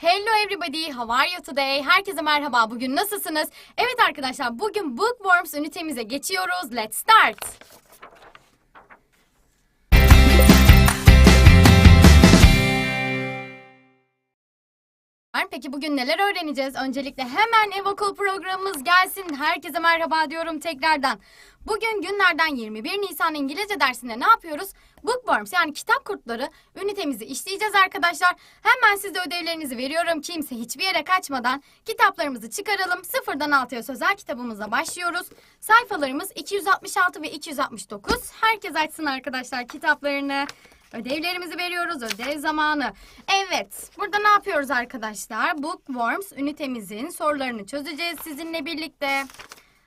Hello everybody, how are you today? Herkese merhaba, bugün nasılsınız? Evet arkadaşlar, bugün Bookworms ünitemize geçiyoruz. Let's start. Peki bugün neler öğreneceğiz? Öncelikle hemen Ev Okul programımız gelsin. Herkese merhaba diyorum tekrardan. Bugün günlerden 21 Nisan İngilizce dersinde ne yapıyoruz? Bookworms yani kitap kurtları ünitemizi işleyeceğiz arkadaşlar. Hemen size ödevlerinizi veriyorum. Kimse hiçbir yere kaçmadan kitaplarımızı çıkaralım. Sıfırdan altıya sözel kitabımıza başlıyoruz. Sayfalarımız 266 ve 269. Herkes açsın arkadaşlar kitaplarını. Ödevlerimizi veriyoruz. Ödev zamanı. Evet. Burada ne yapıyoruz arkadaşlar? Bookworms ünitemizin sorularını çözeceğiz sizinle birlikte.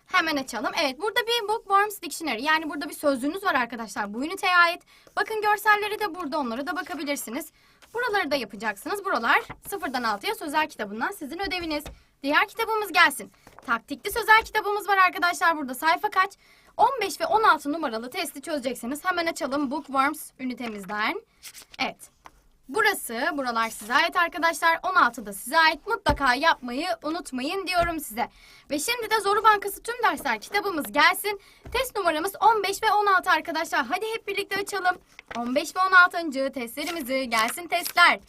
Hemen açalım. Evet burada bir Bookworms Dictionary yani burada bir sözlüğünüz var arkadaşlar bu üniteye ait. Bakın görselleri de burada onlara da bakabilirsiniz. Buraları da yapacaksınız. Buralar sıfırdan altıya sözel kitabından sizin ödeviniz. Diğer kitabımız gelsin. Taktikli sözel kitabımız var arkadaşlar burada. Sayfa kaç? 15 ve 16 numaralı testi çözeceksiniz. Hemen açalım Bookworms ünitemizden. Evet. Burası, buralar size ait arkadaşlar. 16 da size ait. Mutlaka yapmayı unutmayın diyorum size. Ve şimdi de Zoru Bankası tüm dersler kitabımız gelsin. Test numaramız 15 ve 16 arkadaşlar. Hadi hep birlikte açalım. 15 ve 16. testlerimizi gelsin testler.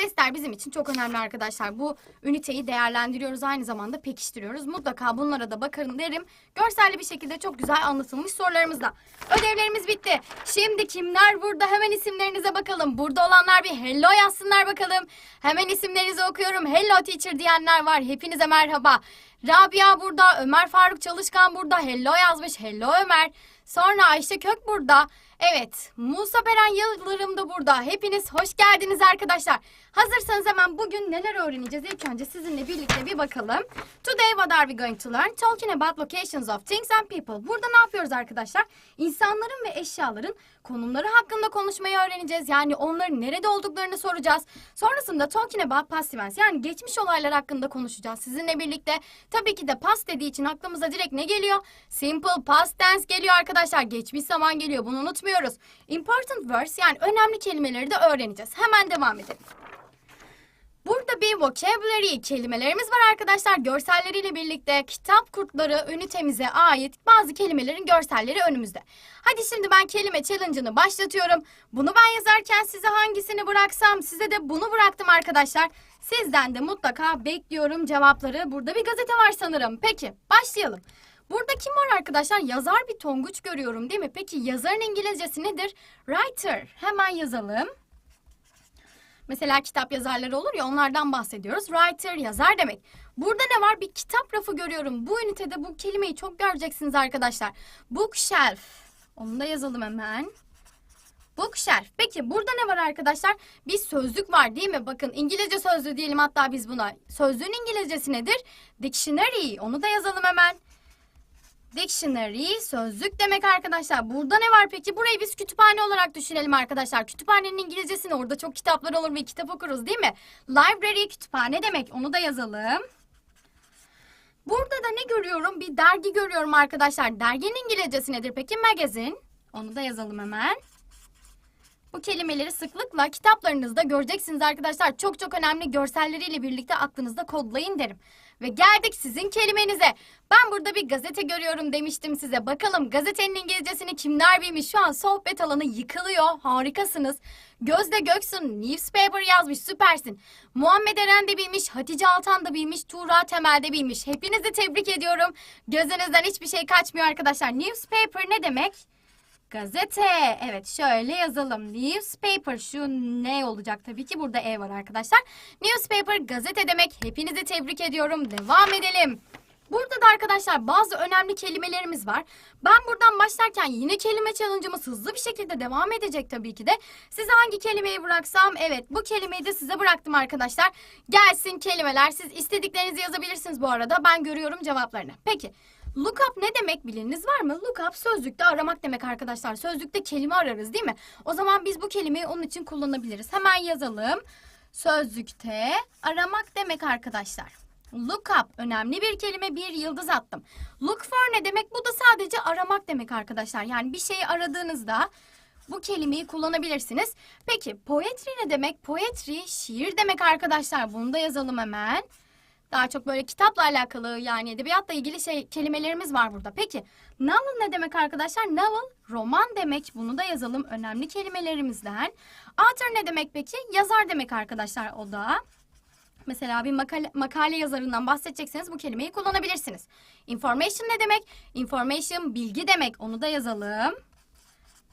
Testler bizim için çok önemli arkadaşlar. Bu üniteyi değerlendiriyoruz aynı zamanda pekiştiriyoruz. Mutlaka bunlara da bakın derim. Görselli bir şekilde çok güzel anlatılmış sorularımızda. Ödevlerimiz bitti. Şimdi kimler burada hemen isimlerinize bakalım. Burada olanlar bir hello yazsınlar bakalım. Hemen isimlerinizi okuyorum. Hello teacher diyenler var. Hepinize merhaba. Rabia burada, Ömer Faruk Çalışkan burada. Hello yazmış. Hello Ömer. Sonra Ayşe Kök burada. Evet, Musa Beren Yıldırım da burada. Hepiniz hoş geldiniz arkadaşlar. Hazırsanız hemen bugün neler öğreneceğiz? İlk önce sizinle birlikte bir bakalım. Today what are we going to learn? Talking about locations of things and people. Burada ne yapıyoruz arkadaşlar? İnsanların ve eşyaların konumları hakkında konuşmayı öğreneceğiz. Yani onların nerede olduklarını soracağız. Sonrasında talking about past events yani geçmiş olaylar hakkında konuşacağız sizinle birlikte. Tabii ki de past dediği için aklımıza direkt ne geliyor? Simple past tense geliyor arkadaşlar. Geçmiş zaman geliyor. Bunu unutmuyoruz. Important words yani önemli kelimeleri de öğreneceğiz. Hemen devam edelim. Burada bir vocabulary kelimelerimiz var arkadaşlar. Görselleriyle birlikte kitap kurtları ünitemize ait bazı kelimelerin görselleri önümüzde. Hadi şimdi ben kelime challenge'ını başlatıyorum. Bunu ben yazarken size hangisini bıraksam size de bunu bıraktım arkadaşlar. Sizden de mutlaka bekliyorum cevapları. Burada bir gazete var sanırım. Peki başlayalım. Burada kim var arkadaşlar? Yazar bir tonguç görüyorum değil mi? Peki yazarın İngilizcesi nedir? Writer. Hemen yazalım. Mesela kitap yazarları olur ya onlardan bahsediyoruz. Writer yazar demek. Burada ne var? Bir kitap rafı görüyorum. Bu ünitede bu kelimeyi çok göreceksiniz arkadaşlar. Bookshelf. Onu da yazalım hemen. Bookshelf. Peki burada ne var arkadaşlar? Bir sözlük var değil mi? Bakın İngilizce sözlüğü diyelim hatta biz buna. Sözlüğün İngilizcesi nedir? Dictionary. Onu da yazalım hemen. Dictionary sözlük demek arkadaşlar. Burada ne var peki? Burayı biz kütüphane olarak düşünelim arkadaşlar. Kütüphanenin İngilizcesi ne? Orada çok kitaplar olur ve kitap okuruz değil mi? Library kütüphane demek. Onu da yazalım. Burada da ne görüyorum? Bir dergi görüyorum arkadaşlar. Derginin İngilizcesi nedir peki? Magazine. Onu da yazalım hemen. Bu kelimeleri sıklıkla kitaplarınızda göreceksiniz arkadaşlar. Çok çok önemli görselleriyle birlikte aklınızda kodlayın derim. Ve geldik sizin kelimenize. Ben burada bir gazete görüyorum demiştim size. Bakalım gazetenin İngilizcesini kimler bilmiş? Şu an sohbet alanı yıkılıyor. Harikasınız. Gözde Göksun newspaper yazmış. Süpersin. Muhammed Eren de bilmiş. Hatice Altan da bilmiş. Tuğra Temel de bilmiş. Hepinizi tebrik ediyorum. Gözünüzden hiçbir şey kaçmıyor arkadaşlar. Newspaper ne demek? Gazete. Evet şöyle yazalım. Newspaper. Şu ne olacak tabii ki burada E var arkadaşlar. Newspaper gazete demek. Hepinizi tebrik ediyorum. Devam edelim. Burada da arkadaşlar bazı önemli kelimelerimiz var. Ben buradan başlarken yine kelime challenge'ımız hızlı bir şekilde devam edecek tabii ki de. Size hangi kelimeyi bıraksam? Evet bu kelimeyi de size bıraktım arkadaşlar. Gelsin kelimeler. Siz istediklerinizi yazabilirsiniz bu arada. Ben görüyorum cevaplarını. Peki. Look up ne demek biliniz var mı? Look up sözlükte aramak demek arkadaşlar. Sözlükte kelime ararız değil mi? O zaman biz bu kelimeyi onun için kullanabiliriz. Hemen yazalım. Sözlükte aramak demek arkadaşlar. Look up önemli bir kelime bir yıldız attım. Look for ne demek? Bu da sadece aramak demek arkadaşlar. Yani bir şeyi aradığınızda bu kelimeyi kullanabilirsiniz. Peki poetry ne demek? Poetry şiir demek arkadaşlar. Bunu da yazalım hemen. Daha çok böyle kitapla alakalı yani edebiyatla ilgili şey kelimelerimiz var burada. Peki novel ne demek arkadaşlar? Novel roman demek. Bunu da yazalım önemli kelimelerimizden. Author ne demek peki? Yazar demek arkadaşlar o da. Mesela bir makale, makale yazarından bahsedecekseniz bu kelimeyi kullanabilirsiniz. Information ne demek? Information bilgi demek. Onu da yazalım.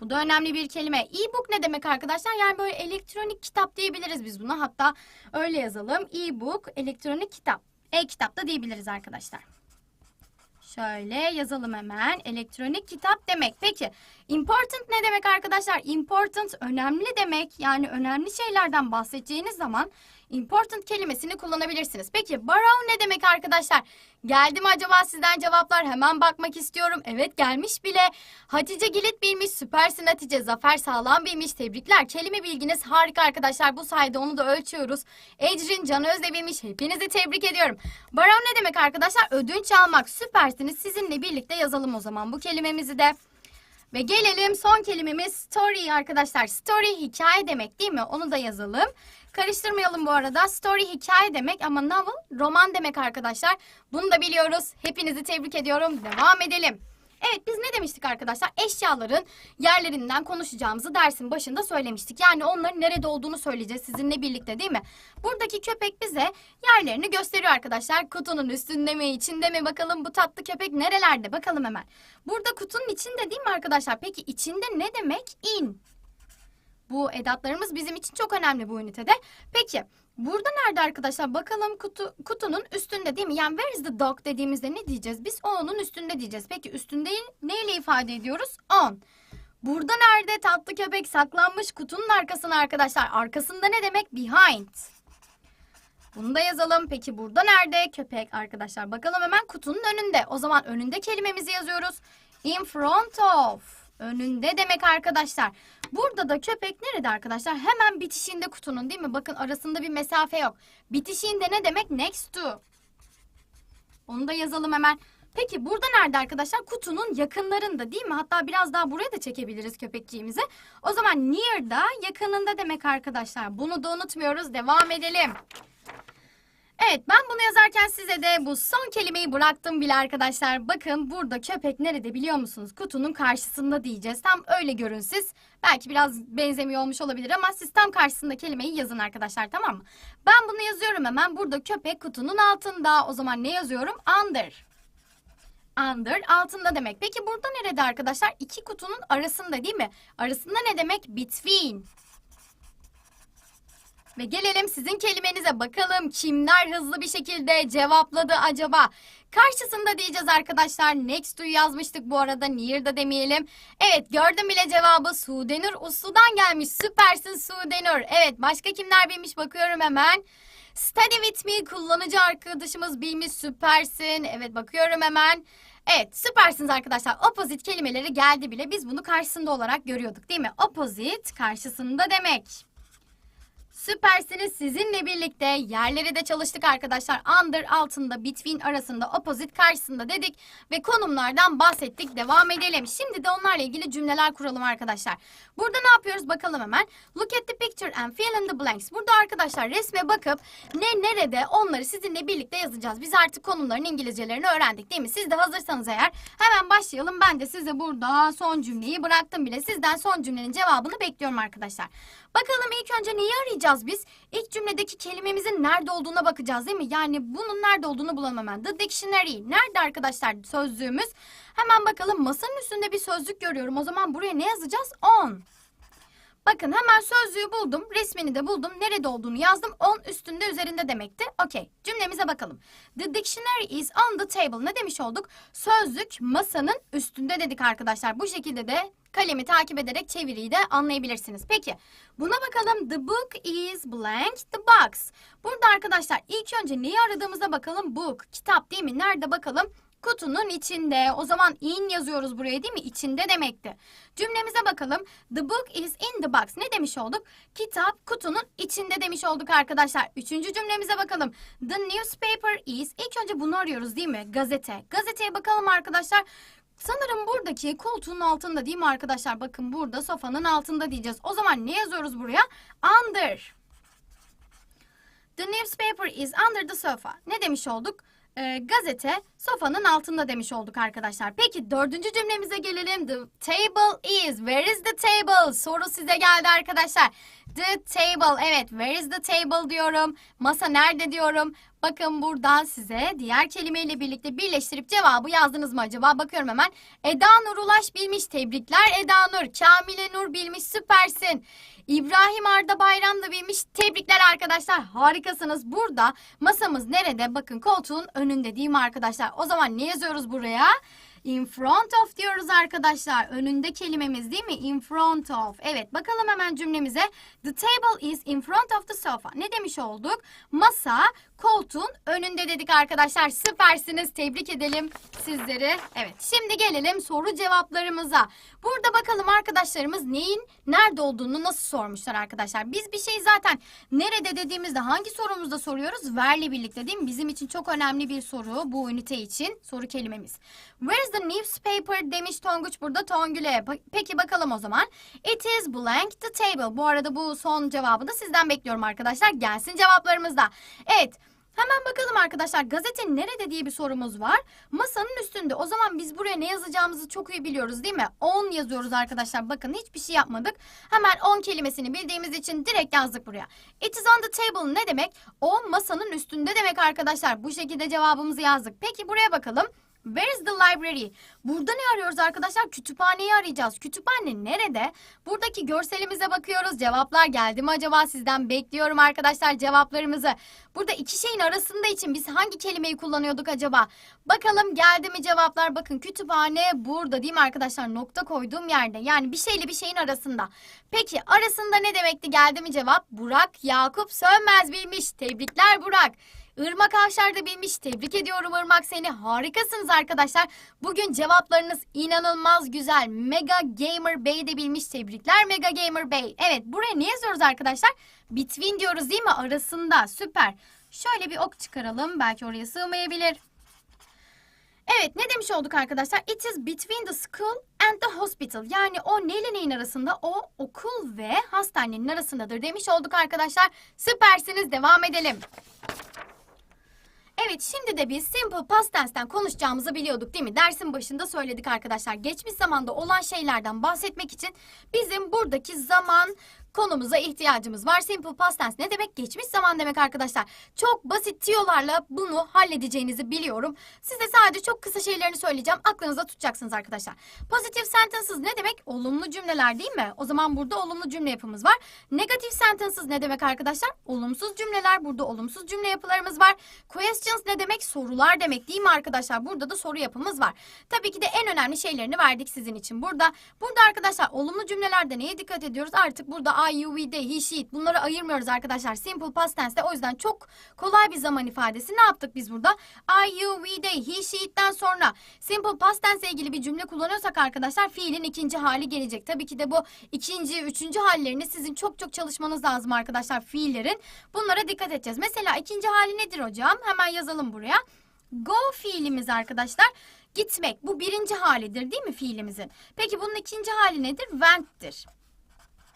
Bu da önemli bir kelime. E-book ne demek arkadaşlar? Yani böyle elektronik kitap diyebiliriz biz buna. Hatta öyle yazalım. E-book elektronik kitap. E-kitap da diyebiliriz arkadaşlar. Şöyle yazalım hemen. Elektronik kitap demek. Peki important ne demek arkadaşlar? Important önemli demek. Yani önemli şeylerden bahsedeceğiniz zaman important kelimesini kullanabilirsiniz. Peki borrow ne demek arkadaşlar? Geldi mi acaba sizden cevaplar? Hemen bakmak istiyorum. Evet gelmiş bile. Hatice Gilit bilmiş. Süpersin Hatice. Zafer Sağlam bilmiş. Tebrikler. Kelime bilginiz harika arkadaşlar. Bu sayede onu da ölçüyoruz. Ecrin Can Özde bilmiş. Hepinizi tebrik ediyorum. Borrow ne demek arkadaşlar? Ödünç almak. Süpersiniz. Sizinle birlikte yazalım o zaman bu kelimemizi de. Ve gelelim son kelimemiz story arkadaşlar. Story hikaye demek değil mi? Onu da yazalım. Karıştırmayalım bu arada. Story hikaye demek ama novel roman demek arkadaşlar. Bunu da biliyoruz. Hepinizi tebrik ediyorum. Devam edelim. Evet biz ne demiştik arkadaşlar? Eşyaların yerlerinden konuşacağımızı dersin başında söylemiştik. Yani onların nerede olduğunu söyleyeceğiz sizinle birlikte değil mi? Buradaki köpek bize yerlerini gösteriyor arkadaşlar. Kutunun üstünde mi, içinde mi bakalım bu tatlı köpek nerelerde bakalım hemen. Burada kutunun içinde değil mi arkadaşlar? Peki içinde ne demek? In. Bu edatlarımız bizim için çok önemli bu ünitede. Peki burada nerede arkadaşlar? Bakalım kutu, kutunun üstünde değil mi? Yani where is the dog dediğimizde ne diyeceğiz? Biz onun üstünde diyeceğiz. Peki üstünde neyle ifade ediyoruz? On. Burada nerede tatlı köpek saklanmış kutunun arkasına arkadaşlar? Arkasında ne demek? Behind. Bunu da yazalım. Peki burada nerede? Köpek arkadaşlar. Bakalım hemen kutunun önünde. O zaman önünde kelimemizi yazıyoruz. In front of. Önünde demek arkadaşlar. Burada da köpek nerede arkadaşlar? Hemen bitişinde kutunun değil mi? Bakın arasında bir mesafe yok. Bitişinde ne demek? Next to. Onu da yazalım hemen. Peki burada nerede arkadaşlar? Kutunun yakınlarında değil mi? Hatta biraz daha buraya da çekebiliriz köpekçiğimizi. O zaman near da yakınında demek arkadaşlar. Bunu da unutmuyoruz. Devam edelim. Evet ben bunu yazarken size de bu son kelimeyi bıraktım bile arkadaşlar. Bakın burada köpek nerede biliyor musunuz? Kutunun karşısında diyeceğiz. Tam öyle görün siz. Belki biraz benzemiyor olmuş olabilir ama siz tam karşısında kelimeyi yazın arkadaşlar tamam mı? Ben bunu yazıyorum hemen. Burada köpek kutunun altında. O zaman ne yazıyorum? Under. Under altında demek. Peki burada nerede arkadaşlar? İki kutunun arasında değil mi? Arasında ne demek? Between. Ve gelelim sizin kelimenize bakalım kimler hızlı bir şekilde cevapladı acaba? Karşısında diyeceğiz arkadaşlar. Next to'yu yazmıştık bu arada. Near da demeyelim. Evet gördüm bile cevabı. Sudenur Uslu'dan gelmiş. Süpersin Sudenur. Evet başka kimler bilmiş bakıyorum hemen. Study with me kullanıcı arkadaşımız bilmiş. Süpersin. Evet bakıyorum hemen. Evet süpersiniz arkadaşlar. Opposite kelimeleri geldi bile. Biz bunu karşısında olarak görüyorduk değil mi? Opposite karşısında demek. Süpersiniz. Sizinle birlikte yerleri de çalıştık arkadaşlar. Under altında, between arasında, opposite karşısında dedik ve konumlardan bahsettik. Devam edelim. Şimdi de onlarla ilgili cümleler kuralım arkadaşlar. Burada ne yapıyoruz bakalım hemen. Look at the picture and fill in the blanks. Burada arkadaşlar resme bakıp ne nerede onları sizinle birlikte yazacağız. Biz artık konumların İngilizcelerini öğrendik değil mi? Siz de hazırsanız eğer hemen başlayalım. Ben de size burada son cümleyi bıraktım bile. Sizden son cümlenin cevabını bekliyorum arkadaşlar. Bakalım ilk önce neyi arayacağız biz? İlk cümledeki kelimemizin nerede olduğuna bakacağız değil mi? Yani bunun nerede olduğunu bulalım hemen. The dictionary. Nerede arkadaşlar sözlüğümüz? Hemen bakalım masanın üstünde bir sözlük görüyorum. O zaman buraya ne yazacağız? On. Bakın hemen sözlüğü buldum. Resmini de buldum. Nerede olduğunu yazdım. On üstünde üzerinde demekti. Okey. Cümlemize bakalım. The dictionary is on the table. Ne demiş olduk? Sözlük masanın üstünde dedik arkadaşlar. Bu şekilde de kalemi takip ederek çeviriyi de anlayabilirsiniz. Peki buna bakalım. The book is blank the box. Burada arkadaşlar ilk önce neyi aradığımıza bakalım. Book, kitap değil mi? Nerede bakalım? Kutunun içinde. O zaman in yazıyoruz buraya değil mi? İçinde demekti. Cümlemize bakalım. The book is in the box. Ne demiş olduk? Kitap kutunun içinde demiş olduk arkadaşlar. Üçüncü cümlemize bakalım. The newspaper is. İlk önce bunu arıyoruz değil mi? Gazete. Gazeteye bakalım arkadaşlar. Sanırım buradaki koltuğun altında değil mi arkadaşlar? Bakın burada sofanın altında diyeceğiz. O zaman ne yazıyoruz buraya? Under. The newspaper is under the sofa. Ne demiş olduk? Ee, gazete sofanın altında demiş olduk arkadaşlar. Peki dördüncü cümlemize gelelim. The table is. Where is the table? Soru size geldi arkadaşlar. The table. Evet where is the table diyorum. Masa nerede diyorum. Bakın buradan size diğer kelimeyle birlikte birleştirip cevabı yazdınız mı acaba? Bakıyorum hemen. Eda Nur Ulaş bilmiş. Tebrikler Eda Nur. Kamile Nur bilmiş. Süpersin. İbrahim Arda Bayram da bilmiş. Tebrikler arkadaşlar. Harikasınız. Burada masamız nerede? Bakın koltuğun önünde değil mi arkadaşlar? O zaman ne yazıyoruz buraya? In front of diyoruz arkadaşlar. Önünde kelimemiz değil mi? In front of. Evet bakalım hemen cümlemize. The table is in front of the sofa. Ne demiş olduk? Masa koltuğun önünde dedik arkadaşlar. Süpersiniz. Tebrik edelim sizleri. Evet şimdi gelelim soru cevaplarımıza. Burada bakalım arkadaşlarımız neyin nerede olduğunu nasıl sormuşlar arkadaşlar. Biz bir şey zaten nerede dediğimizde hangi sorumuzda soruyoruz? Where'le birlikte değil mi? Bizim için çok önemli bir soru bu ünite için. Soru kelimemiz. Where is the newspaper demiş Tonguç burada Tongül'e. Peki bakalım o zaman. It is blank the table. Bu arada bu son cevabı da sizden bekliyorum arkadaşlar. Gelsin cevaplarımız da. Evet. Hemen bakalım arkadaşlar gazete nerede diye bir sorumuz var. Masanın üstünde. O zaman biz buraya ne yazacağımızı çok iyi biliyoruz değil mi? 10 yazıyoruz arkadaşlar. Bakın hiçbir şey yapmadık. Hemen 10 kelimesini bildiğimiz için direkt yazdık buraya. It is on the table ne demek? O masanın üstünde demek arkadaşlar. Bu şekilde cevabımızı yazdık. Peki buraya bakalım. Where is the library? Burada ne arıyoruz arkadaşlar? Kütüphaneyi arayacağız. Kütüphane nerede? Buradaki görselimize bakıyoruz. Cevaplar geldi mi acaba sizden? Bekliyorum arkadaşlar cevaplarımızı. Burada iki şeyin arasında için biz hangi kelimeyi kullanıyorduk acaba? Bakalım geldi mi cevaplar? Bakın kütüphane burada değil mi arkadaşlar? Nokta koyduğum yerde. Yani bir şeyle bir şeyin arasında. Peki arasında ne demekti? Geldi mi cevap? Burak Yakup Sönmez bilmiş. Tebrikler Burak. Irmak Avşar da bilmiş. Tebrik ediyorum Irmak seni. Harikasınız arkadaşlar. Bugün cevaplarınız inanılmaz güzel. Mega Gamer Bey de bilmiş. Tebrikler Mega Gamer Bey. Evet buraya ne yazıyoruz arkadaşlar? Between diyoruz değil mi? Arasında. Süper. Şöyle bir ok çıkaralım. Belki oraya sığmayabilir. Evet ne demiş olduk arkadaşlar? It is between the school and the hospital. Yani o neyle neyin arasında? O okul ve hastanenin arasındadır demiş olduk arkadaşlar. Süpersiniz. Devam edelim. Evet şimdi de biz simple past tense'ten konuşacağımızı biliyorduk değil mi? Dersin başında söyledik arkadaşlar. Geçmiş zamanda olan şeylerden bahsetmek için bizim buradaki zaman konumuza ihtiyacımız var. Simple past tense ne demek? Geçmiş zaman demek arkadaşlar. Çok basit tiyolarla bunu halledeceğinizi biliyorum. Size sadece çok kısa şeylerini söyleyeceğim. Aklınızda tutacaksınız arkadaşlar. Positive sentences ne demek? Olumlu cümleler değil mi? O zaman burada olumlu cümle yapımız var. Negative sentences ne demek arkadaşlar? Olumsuz cümleler. Burada olumsuz cümle yapılarımız var. Questions ne demek? Sorular demek değil mi arkadaşlar? Burada da soru yapımız var. Tabii ki de en önemli şeylerini verdik sizin için burada. Burada arkadaşlar olumlu cümlelerde neye dikkat ediyoruz? Artık burada I, you, we, they, he, she, bunları ayırmıyoruz arkadaşlar. Simple past tense'de o yüzden çok kolay bir zaman ifadesi. Ne yaptık biz burada? I, you, we, they, he, she, it'ten sonra simple past tense ilgili bir cümle kullanıyorsak arkadaşlar fiilin ikinci hali gelecek. Tabii ki de bu ikinci, üçüncü hallerini sizin çok çok çalışmanız lazım arkadaşlar fiillerin. Bunlara dikkat edeceğiz. Mesela ikinci hali nedir hocam? Hemen yazalım buraya. Go fiilimiz arkadaşlar gitmek. Bu birinci halidir değil mi fiilimizin? Peki bunun ikinci hali nedir? Went'tir.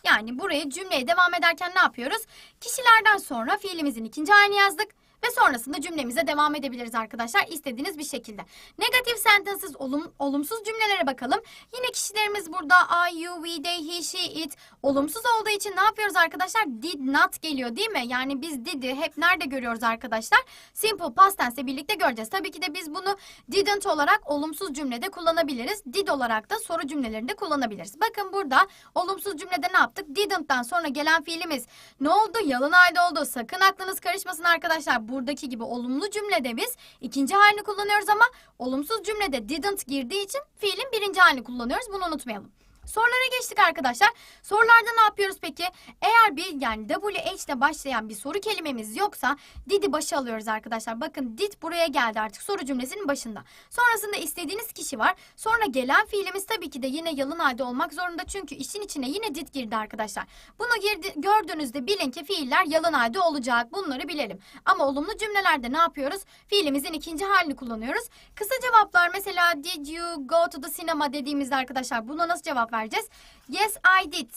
Yani buraya cümleye devam ederken ne yapıyoruz? Kişilerden sonra fiilimizin ikinci halini yazdık ve sonrasında cümlemize devam edebiliriz arkadaşlar istediğiniz bir şekilde. Negative sentences olum, olumsuz cümlelere bakalım. Yine kişilerimiz burada I, you, we, they, he, she, it. Olumsuz olduğu için ne yapıyoruz arkadaşlar? Did not geliyor değil mi? Yani biz did'i hep nerede görüyoruz arkadaşlar? Simple past tense ile birlikte göreceğiz. Tabii ki de biz bunu didn't olarak olumsuz cümlede kullanabiliriz. Did olarak da soru cümlelerinde kullanabiliriz. Bakın burada olumsuz cümlede ne yaptık? Didn't'tan sonra gelen fiilimiz ne oldu? Yalın ayda oldu. Sakın aklınız karışmasın arkadaşlar. Buradaki gibi olumlu cümlede biz ikinci halini kullanıyoruz ama olumsuz cümlede didn't girdiği için fiilin birinci halini kullanıyoruz. Bunu unutmayalım. Sorulara geçtik arkadaşlar. Sorularda ne yapıyoruz peki? Eğer bir yani WH ile başlayan bir soru kelimemiz yoksa did'i başa alıyoruz arkadaşlar. Bakın did buraya geldi artık soru cümlesinin başında. Sonrasında istediğiniz kişi var. Sonra gelen fiilimiz tabii ki de yine yalın halde olmak zorunda. Çünkü işin içine yine did girdi arkadaşlar. Bunu girdi, gördüğünüzde bilin ki fiiller yalın halde olacak. Bunları bilelim. Ama olumlu cümlelerde ne yapıyoruz? Fiilimizin ikinci halini kullanıyoruz. Kısa cevaplar mesela did you go to the cinema dediğimizde arkadaşlar buna nasıl cevap vereceğiz? Yes I did.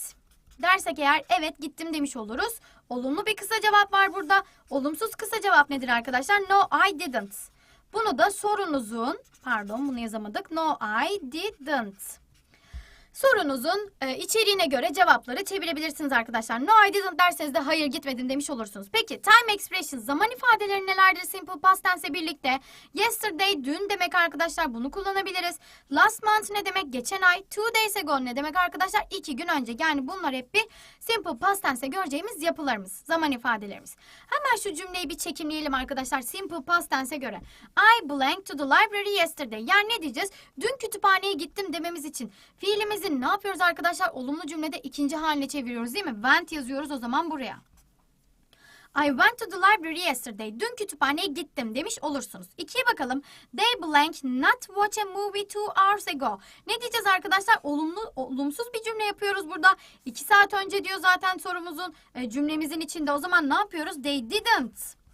Dersek eğer evet gittim demiş oluruz. Olumlu bir kısa cevap var burada. Olumsuz kısa cevap nedir arkadaşlar? No I didn't. Bunu da sorunuzun, pardon bunu yazamadık. No I didn't. Sorunuzun e, içeriğine göre cevapları çevirebilirsiniz arkadaşlar. No I didn't derseniz de hayır gitmedim demiş olursunuz. Peki time expressions zaman ifadeleri nelerdir simple past tense birlikte? Yesterday dün demek arkadaşlar bunu kullanabiliriz. Last month ne demek? Geçen ay. Two days ago ne demek arkadaşlar? İki gün önce. Yani bunlar hep bir simple past tense göreceğimiz yapılarımız. Zaman ifadelerimiz. Hemen şu cümleyi bir çekimleyelim arkadaşlar. Simple past tense'e göre. I belonged to the library yesterday. Yani ne diyeceğiz? Dün kütüphaneye gittim dememiz için fiilimizin ne yapıyoruz arkadaşlar? Olumlu cümlede ikinci haline çeviriyoruz değil mi? Went yazıyoruz o zaman buraya. I went to the library yesterday. Dün kütüphaneye gittim demiş olursunuz. İkiye bakalım. They blank not watch a movie two hours ago. Ne diyeceğiz arkadaşlar? Olumlu, olumsuz bir cümle yapıyoruz burada. İki saat önce diyor zaten sorumuzun e, cümlemizin içinde. O zaman ne yapıyoruz? They didn't.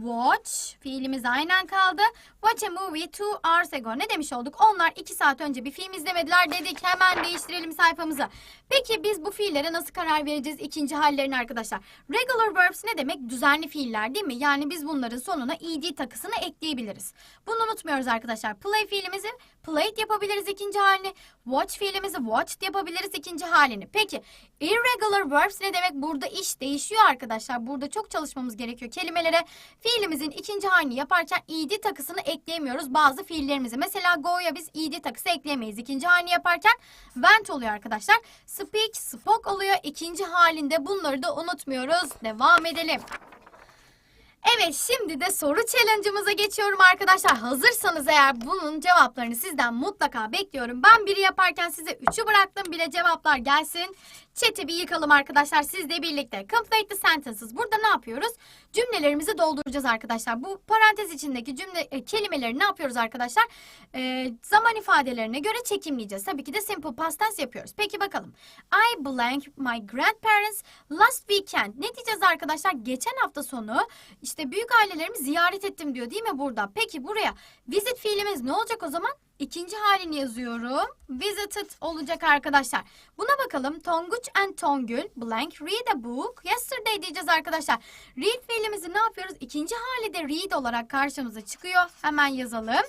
Watch fiilimiz aynen kaldı. Watch a movie two hours ago. Ne demiş olduk? Onlar iki saat önce bir film izlemediler dedik. Hemen değiştirelim sayfamızı. Peki biz bu fiillere nasıl karar vereceğiz ikinci hallerini arkadaşlar? Regular verbs ne demek? Düzenli fiiller değil mi? Yani biz bunların sonuna ed takısını ekleyebiliriz. Bunu unutmuyoruz arkadaşlar. Play fiilimizi played yapabiliriz ikinci halini. Watch fiilimizi watched yapabiliriz ikinci halini. Peki irregular verbs ne demek? Burada iş değişiyor arkadaşlar. Burada çok çalışmamız gerekiyor kelimelere. Fiilimizin ikinci halini yaparken ed takısını ekleyemiyoruz bazı fiillerimize. Mesela go'ya biz ed takısı ekleyemeyiz. İkinci halini yaparken went oluyor arkadaşlar. Speak, spoke oluyor. İkinci halinde bunları da unutmuyoruz. Devam edelim. Evet şimdi de soru challenge'ımıza geçiyorum arkadaşlar. Hazırsanız eğer bunun cevaplarını sizden mutlaka bekliyorum. Ben biri yaparken size üçü bıraktım bile cevaplar gelsin. Chat'i bir yıkalım arkadaşlar sizle birlikte. Complete the sentences. Burada ne yapıyoruz? Cümlelerimizi dolduracağız arkadaşlar. Bu parantez içindeki cümle e, kelimeleri ne yapıyoruz arkadaşlar? E, zaman ifadelerine göre çekimleyeceğiz. Tabii ki de simple past tense yapıyoruz. Peki bakalım. I blank my grandparents last weekend. Ne diyeceğiz arkadaşlar? Geçen hafta sonu işte büyük ailelerimi ziyaret ettim diyor değil mi burada? Peki buraya visit fiilimiz ne olacak o zaman? İkinci halini yazıyorum. Visited olacak arkadaşlar. Buna bakalım. Tonguç and Tongül blank read a book yesterday diyeceğiz arkadaşlar. Read fiilimizi ne yapıyoruz? İkinci hali de read olarak karşımıza çıkıyor. Hemen yazalım.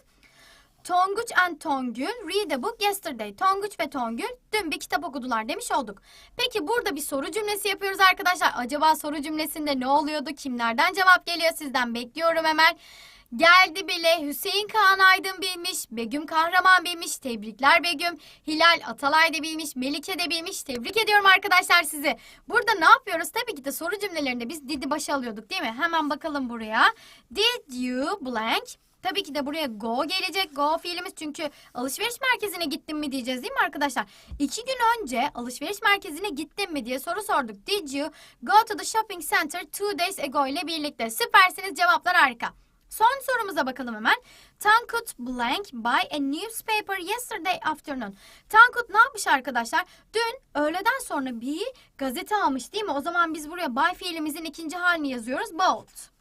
Tonguç and Tongül read a book yesterday. Tonguç ve Tongül dün bir kitap okudular demiş olduk. Peki burada bir soru cümlesi yapıyoruz arkadaşlar. Acaba soru cümlesinde ne oluyordu? Kimlerden cevap geliyor sizden? Bekliyorum hemen. Geldi bile Hüseyin Kaan Aydın bilmiş, Begüm Kahraman bilmiş, tebrikler Begüm, Hilal Atalay da bilmiş, Melike de bilmiş. Tebrik ediyorum arkadaşlar sizi. Burada ne yapıyoruz? Tabii ki de soru cümlelerinde biz didi başa alıyorduk değil mi? Hemen bakalım buraya. Did you blank? Tabii ki de buraya go gelecek. Go fiilimiz çünkü alışveriş merkezine gittin mi diyeceğiz değil mi arkadaşlar? İki gün önce alışveriş merkezine gittin mi diye soru sorduk. Did you go to the shopping center two days ago ile birlikte? Süpersiniz cevaplar harika. Son sorumuza bakalım hemen. Tankut blank buy a newspaper yesterday afternoon. Tankut ne yapmış arkadaşlar? Dün öğleden sonra bir gazete almış değil mi? O zaman biz buraya buy fiilimizin ikinci halini yazıyoruz. Bought.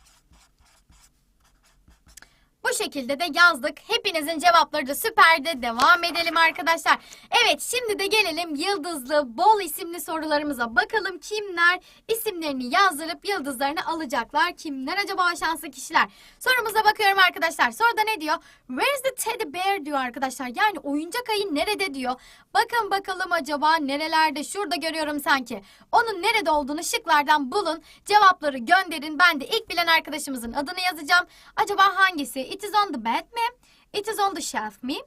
Bu şekilde de yazdık. Hepinizin cevapları da süperdi. Devam edelim arkadaşlar. Evet şimdi de gelelim yıldızlı bol isimli sorularımıza. Bakalım kimler isimlerini yazdırıp yıldızlarını alacaklar. Kimler acaba şanslı kişiler? Sorumuza bakıyorum arkadaşlar. Soruda ne diyor? Where is the teddy bear diyor arkadaşlar. Yani oyuncak ayı nerede diyor. Bakın bakalım acaba nerelerde? Şurada görüyorum sanki. Onun nerede olduğunu şıklardan bulun. Cevapları gönderin. Ben de ilk bilen arkadaşımızın adını yazacağım. Acaba hangisi? It is on the bed mi? It is on the shelf mi?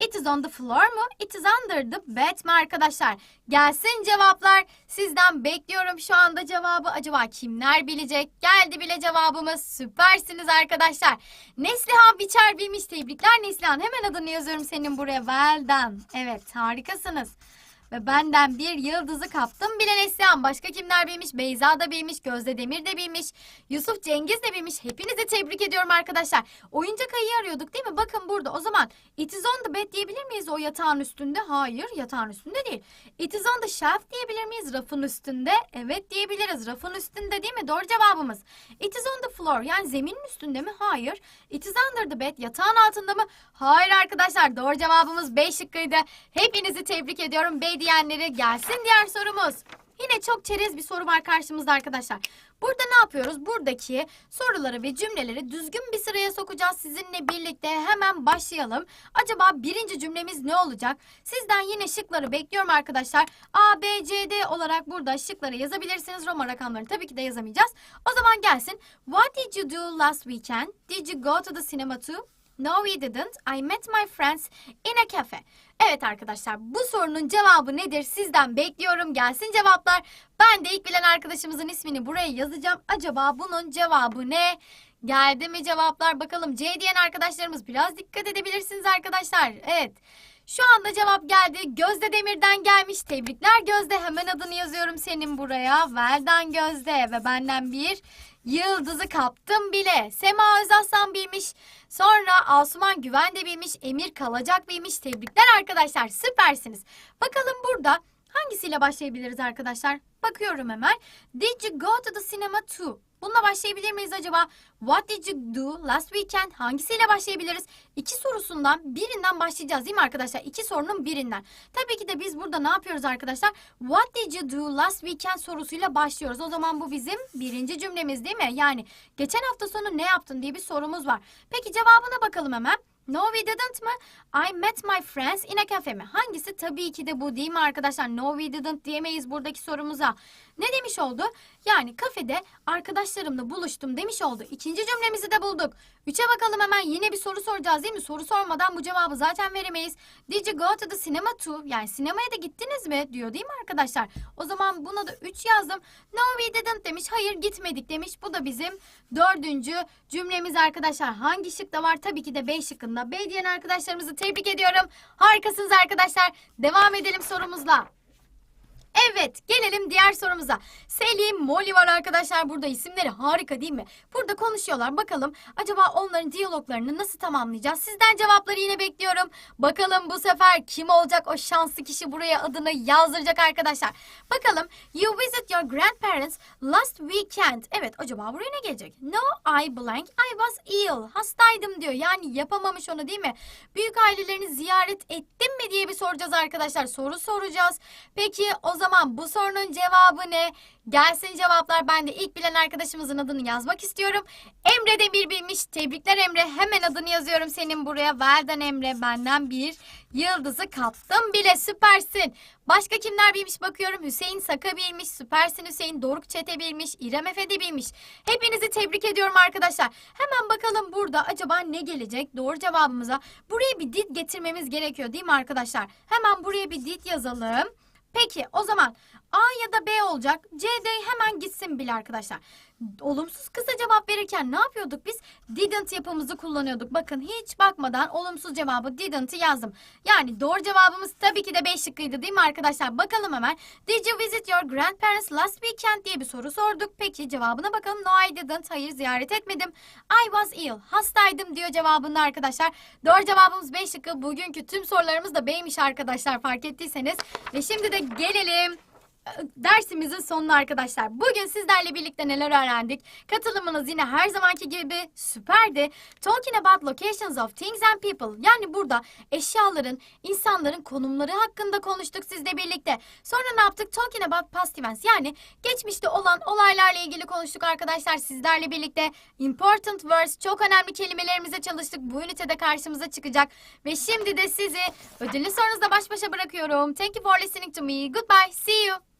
It is on the floor mu? It is under the bed mi arkadaşlar? Gelsin cevaplar. Sizden bekliyorum şu anda cevabı. Acaba kimler bilecek? Geldi bile cevabımız. Süpersiniz arkadaşlar. Neslihan Biçer bilmiş. Tebrikler Neslihan. Hemen adını yazıyorum senin buraya. Well done. Evet harikasınız. Ve benden bir yıldızı kaptım bile Neslihan. Başka kimler bilmiş? Beyza da bilmiş, Gözde Demir de bilmiş, Yusuf Cengiz de bilmiş. Hepinizi tebrik ediyorum arkadaşlar. Oyuncak ayıyı arıyorduk değil mi? Bakın burada o zaman it is on the bed diyebilir miyiz o yatağın üstünde? Hayır yatağın üstünde değil. It is on the shelf diyebilir miyiz? Rafın üstünde. Evet diyebiliriz. Rafın üstünde değil mi? Doğru cevabımız. It is on the floor yani zeminin üstünde mi? Hayır. It is under the bed yatağın altında mı? Hayır arkadaşlar doğru cevabımız B şıkkıydı. Hepinizi tebrik ediyorum. B diyenleri gelsin diğer sorumuz. Yine çok çerez bir soru var karşımızda arkadaşlar. Burada ne yapıyoruz? Buradaki soruları ve cümleleri düzgün bir sıraya sokacağız sizinle birlikte. Hemen başlayalım. Acaba birinci cümlemiz ne olacak? Sizden yine şıkları bekliyorum arkadaşlar. A, B, C, D olarak burada şıkları yazabilirsiniz. Roma rakamlarını tabii ki de yazamayacağız. O zaman gelsin. What did you do last weekend? Did you go to the cinema too? No, we didn't. I met my friends in a cafe. Evet arkadaşlar bu sorunun cevabı nedir? Sizden bekliyorum. Gelsin cevaplar. Ben de ilk bilen arkadaşımızın ismini buraya yazacağım. Acaba bunun cevabı ne? Geldi mi cevaplar? Bakalım C diyen arkadaşlarımız biraz dikkat edebilirsiniz arkadaşlar. Evet. Şu anda cevap geldi. Gözde Demir'den gelmiş. Tebrikler Gözde. Hemen adını yazıyorum senin buraya. Veldan Gözde ve benden bir yıldızı kaptım bile. Sema Özaslan bilmiş. Sonra Asuman Güven de bilmiş. Emir Kalacak bilmiş. Tebrikler arkadaşlar. Süpersiniz. Bakalım burada hangisiyle başlayabiliriz arkadaşlar? Bakıyorum hemen. Did you go to the cinema too? Bununla başlayabilir miyiz acaba? What did you do last weekend? Hangisiyle başlayabiliriz? İki sorusundan birinden başlayacağız değil mi arkadaşlar? İki sorunun birinden. Tabii ki de biz burada ne yapıyoruz arkadaşlar? What did you do last weekend sorusuyla başlıyoruz. O zaman bu bizim birinci cümlemiz değil mi? Yani geçen hafta sonu ne yaptın diye bir sorumuz var. Peki cevabına bakalım hemen. No we didn't mı? I met my friends in a cafe mi? Hangisi? Tabii ki de bu değil mi arkadaşlar? No we didn't diyemeyiz buradaki sorumuza. Ne demiş oldu? Yani kafede arkadaşlarımla buluştum demiş oldu. İkinci cümlemizi de bulduk. Üçe bakalım hemen yine bir soru soracağız değil mi? Soru sormadan bu cevabı zaten veremeyiz. Did you go to the cinema too? Yani sinemaya da gittiniz mi? Diyor değil mi arkadaşlar? O zaman buna da 3 yazdım. No we didn't demiş. Hayır gitmedik demiş. Bu da bizim dördüncü cümlemiz arkadaşlar. Hangi şıkta var? Tabii ki de B şıkkında. B diyen arkadaşlarımızı tebrik ediyorum. Harikasınız arkadaşlar. Devam edelim sorumuzla. Evet gelelim diğer sorumuza. Selim, Molly var arkadaşlar burada isimleri harika değil mi? Burada konuşuyorlar bakalım acaba onların diyaloglarını nasıl tamamlayacağız? Sizden cevapları yine bekliyorum. Bakalım bu sefer kim olacak o şanslı kişi buraya adını yazdıracak arkadaşlar. Bakalım you visit your grandparents last weekend. Evet acaba buraya ne gelecek? No I blank I was ill. Hastaydım diyor yani yapamamış onu değil mi? Büyük ailelerini ziyaret ettin mi diye bir soracağız arkadaşlar. Soru soracağız. Peki o zaman bu sorunun cevabı ne? Gelsin cevaplar. Ben de ilk bilen arkadaşımızın adını yazmak istiyorum. Emre Demir bilmiş. Tebrikler Emre. Hemen adını yazıyorum senin buraya. Verden Emre. Benden bir yıldızı kaptım bile. Süpersin. Başka kimler bilmiş bakıyorum. Hüseyin Saka bilmiş. Süpersin Hüseyin. Doruk Çete bilmiş. İrem Efe de bilmiş. Hepinizi tebrik ediyorum arkadaşlar. Hemen bakalım burada acaba ne gelecek doğru cevabımıza. Buraya bir dit getirmemiz gerekiyor değil mi arkadaşlar? Hemen buraya bir dit yazalım. Peki o zaman A ya da B olacak. C, D hemen gitsin bile arkadaşlar. Olumsuz kısa cevap verirken ne yapıyorduk biz? Didn't yapımızı kullanıyorduk. Bakın hiç bakmadan olumsuz cevabı didn't'ı yazdım. Yani doğru cevabımız tabii ki de B şıkkıydı değil mi arkadaşlar? Bakalım hemen. Did you visit your grandparents last weekend diye bir soru sorduk. Peki cevabına bakalım. No I didn't. Hayır ziyaret etmedim. I was ill. Hastaydım diyor cevabında arkadaşlar. Doğru cevabımız B şıkkı. Bugünkü tüm sorularımız da B'ymiş arkadaşlar fark ettiyseniz. Ve şimdi de gelelim dersimizin sonuna arkadaşlar. Bugün sizlerle birlikte neler öğrendik? Katılımınız yine her zamanki gibi süperdi. Talking about locations of things and people. Yani burada eşyaların, insanların konumları hakkında konuştuk sizle birlikte. Sonra ne yaptık? Talking about past events. Yani geçmişte olan olaylarla ilgili konuştuk arkadaşlar sizlerle birlikte. Important words, çok önemli kelimelerimize çalıştık. Bu ünitede karşımıza çıkacak. Ve şimdi de sizi ödüllü sorunuzla baş başa bırakıyorum. Thank you for listening to me. Goodbye. See you.